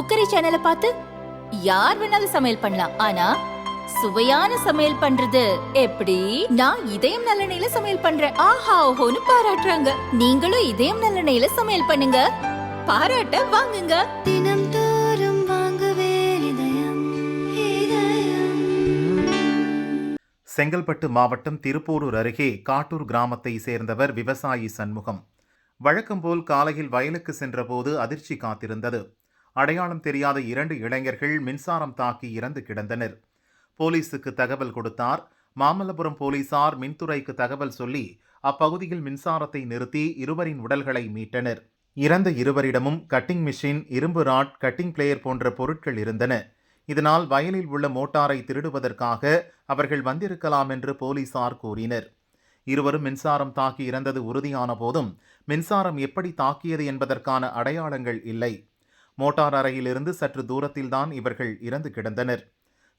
Cookery சேனலை பார்த்து யார் வேணாலும் சமையல் பண்ணலாம். ஆனா சுவையான சமையல் பண்றது எப்படி? நான் இதயம் நல்லெண்ணெயில சமையல் பண்றேன். ஆஹா ஓஹோன்னு பாராட்டுறாங்க. நீங்களும் இதயம் நல்லெண்ணெயில சமையல் பண்ணுங்க. பாராட்ட வாங்குங்க. தினம் தோறும் வாங்குவே இதயம் இதயம். செங்கல்பட்டு மாவட்டம் திருப்போரூர் அருகே காட்டூர் கிராமத்தை சேர்ந்தவர் விவசாயி சண்முகம். வழக்கம்போல் காலையில் வயலுக்கு சென்றபோது அதிர்ச்சி காத்திருந்தது. அடையாளம் தெரியாத இரண்டு இளைஞர்கள் மின்சாரம் தாக்கி இறந்து கிடந்தனர். போலீசுக்கு தகவல் கொடுத்தார். மாமல்லபுரம் போலீசார் மின்துறைக்கு தகவல் சொல்லி அப்பகுதியில் மின்சாரத்தை நிறுத்தி இருவரின் உடல்களை மீட்டனர். இறந்த இருவரிடமும் கட்டிங் மிஷின் இரும்பு ராட் கட்டிங் பிளேயர் போன்ற பொருட்கள் இருந்தன. இதனால் வயலில் உள்ள மோட்டாரை திருடுவதற்காக அவர்கள் வந்திருக்கலாம் என்று போலீசார் கூறினர். இருவரும் மின்சாரம் தாக்கி இறந்தது உறுதியான போதும் மின்சாரம் எப்படி தாக்கியது என்பதற்கான அடையாளங்கள் இல்லை. மோட்டார் அறையிலிருந்து சற்று தூரத்தில்தான் இவர்கள் இறந்து கிடந்தனர்.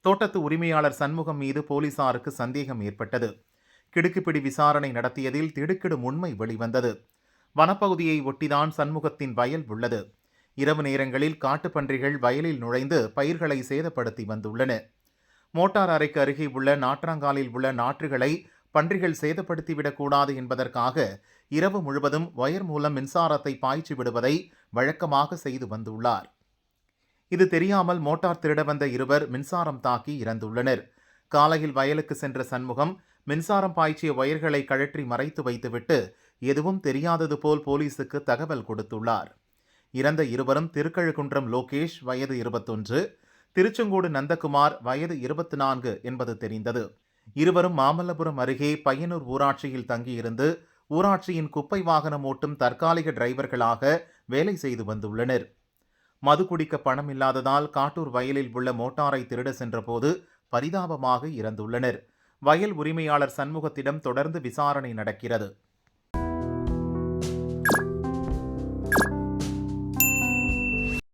தோட்டத்து உரிமையாளர் சண்முகம் மீது போலீசாருக்கு சந்தேகம் ஏற்பட்டது. கிடுக்குப்பிடி விசாரணை நடத்தியதில் திடுக்கிடும் உண்மை வெளிவந்தது. வனப்பகுதியை ஒட்டிதான் சண்முகத்தின் வயல் உள்ளது. இரவு நேரங்களில் காட்டுப்பன்றிகள் வயலில் நுழைந்து பயிர்களை சேதப்படுத்தி வந்துள்ளன. மோட்டார் அறைக்கு அருகே உள்ள நாற்றாங்காலில் உள்ள நாற்றுகளை பன்றிகள் சேதப்படுத்திவிடக்கூடாது என்பதற்காக இரவு முழுவதும் வயர் மூலம் மின்சாரத்தை பாய்ச்சி விடுவதை வழக்கமாக செய்து வந்துள்ளார். இது தெரியாமல் மோட்டார் திருட வந்த இருவர் மின்சாரம் தாக்கி இறந்துள்ளனர். காலையில் வயலுக்கு சென்ற சண்முகம் மின்சாரம் பாய்ச்சிய ஒயர்களை கழற்றி மறைத்து வைத்துவிட்டு எதுவும் தெரியாதது போல் போலீசுக்கு தகவல் கொடுத்துள்ளார். இறந்த இருவரும் திருக்கழுக்குன்றம் லோகேஷ் வயது இருபத்தொன்று திருச்செங்கோடு நந்தகுமார் வயது இருபத்தி நான்கு என்பது தெரிந்தது. இருவரும் மாமல்லபுரம் அருகே பையனூர் ஊராட்சியில் தங்கியிருந்து ஊராட்சியின் குப்பை வாகனம் ஓட்டும் தற்காலிக டிரைவர்களாக வேலை செய்து வந்துள்ளனர். மது குடிக்க பணம் இல்லாததால் காட்டூர் வயலில் உள்ள மோட்டாரை திருட சென்றபோது பரிதாபமாக இறந்துள்ளனர். வயல் உரிமையாளர் சண்முகத்திடம் தொடர்ந்து விசாரணை நடக்கிறது.